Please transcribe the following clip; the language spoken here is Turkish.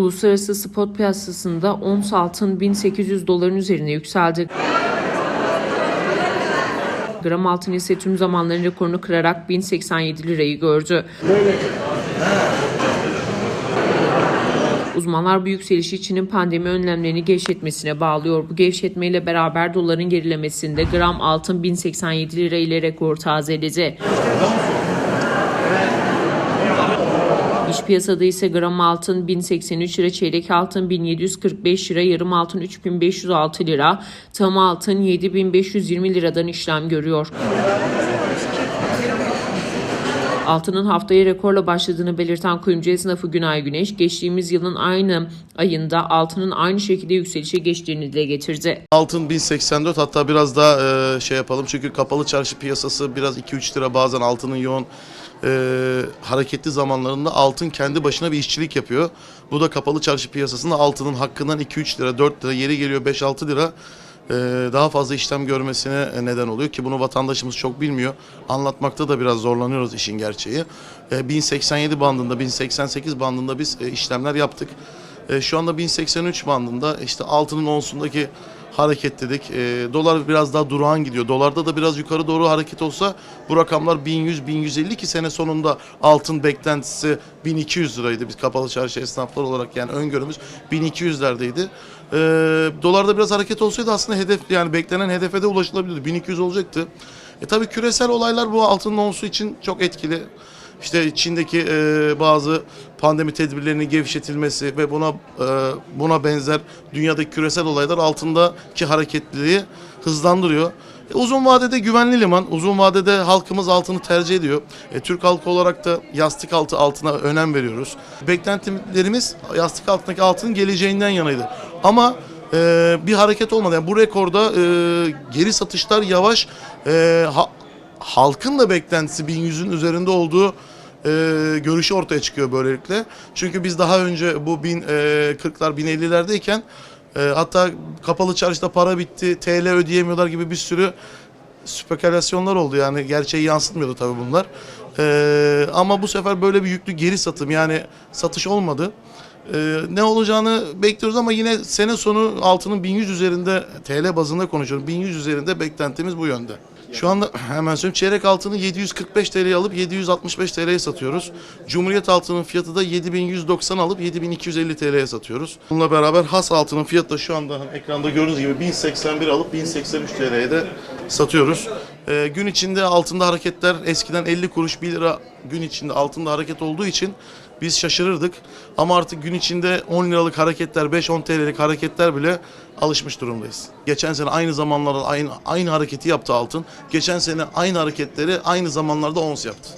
Uluslararası spot piyasasında ons altın 1800 doların üzerine yükseldi. Gram altın ise tüm zamanların rekorunu kırarak 1087 lirayı gördü. Uzmanlar bu yükselişi Çin'in pandemi önlemlerini gevşetmesine bağlıyor. Bu gevşetmeyle beraber doların gerilemesinde gram altın 1087 lira ile rekor tazeledi. İç piyasada ise gram altın 1083 lira, çeyrek altın 1745 lira, yarım altın 3506 lira, tam altın 7520 liradan işlem görüyor. Altının haftaya rekorla başladığını belirten kuyumcu esnafı Günay Güneş, geçtiğimiz yılın aynı ayında altının aynı şekilde yükselişe geçtiğini dile getirdi. Altın 1084 hatta biraz daha e, şey yapalım çünkü kapalı çarşı piyasası biraz 2-3 lira bazen altının yoğun e, hareketli zamanlarında altın kendi başına bir işçilik yapıyor. Bu da kapalı çarşı piyasasında altının hakkından 2-3 lira 4 lira yeri geliyor 5-6 lira daha fazla işlem görmesine neden oluyor ki bunu vatandaşımız çok bilmiyor. Anlatmakta da biraz zorlanıyoruz işin gerçeği. E, 1087 bandında 1088 bandında biz e, işlemler yaptık. E, şu anda 1083 bandında işte altının onsundaki hareket dedik. E, dolar biraz daha durağan gidiyor. Dolarda da biraz yukarı doğru hareket olsa bu rakamlar 1100-1150 ki sene sonunda altın beklentisi 1200 liraydı. Biz kapalı çarşı esnaflar olarak yani öngörümüz 1200'lerdeydi. E, dolarda biraz hareket olsaydı aslında hedef yani beklenen hedefe de ulaşılabilirdi. 1200 olacaktı. E tabii küresel olaylar bu altının onsu için çok etkili. İşte Çin'deki e, bazı pandemi tedbirlerinin gevşetilmesi ve buna e, buna benzer dünyadaki küresel olaylar altındaki hareketliliği hızlandırıyor. E, uzun vadede güvenli liman, uzun vadede halkımız altını tercih ediyor. E, Türk halkı olarak da yastık altı altına önem veriyoruz. Beklentilerimiz yastık altındaki altının geleceğinden yanaydı. Ama e, bir hareket olmadı. Yani bu rekorda e, geri satışlar yavaş. E, ha- halkın da beklentisi 1100'ün üzerinde olduğu e, görüşü ortaya çıkıyor böylelikle. Çünkü biz daha önce bu 1040'lar 1050'lerdeyken e, hatta kapalı çarşıda para bitti, TL ödeyemiyorlar gibi bir sürü spekülasyonlar oldu. Yani gerçeği yansıtmıyordu tabii bunlar. E, ama bu sefer böyle bir yüklü geri satım yani satış olmadı. Ee, ne olacağını bekliyoruz ama yine sene sonu altının 1100 üzerinde TL bazında konuşuyorum. 1100 üzerinde beklentimiz bu yönde. Şu anda hemen söyleyeyim çeyrek altını 745 TL'ye alıp 765 TL'ye satıyoruz. Cumhuriyet altının fiyatı da 7190 alıp 7250 TL'ye satıyoruz. Bununla beraber has altının fiyatı da şu anda hani ekranda gördüğünüz gibi 1081 alıp 1083 TL'ye de satıyoruz. Ee, gün içinde altında hareketler eskiden 50 kuruş 1 lira gün içinde altında hareket olduğu için biz şaşırırdık. Ama artık gün içinde 10 liralık hareketler, 5-10 TL'lik hareketler bile alışmış durumdayız. Geçen sene aynı zamanlarda aynı, aynı hareketi yaptı altın. Geçen sene aynı hareketleri aynı zamanlarda ons yaptı.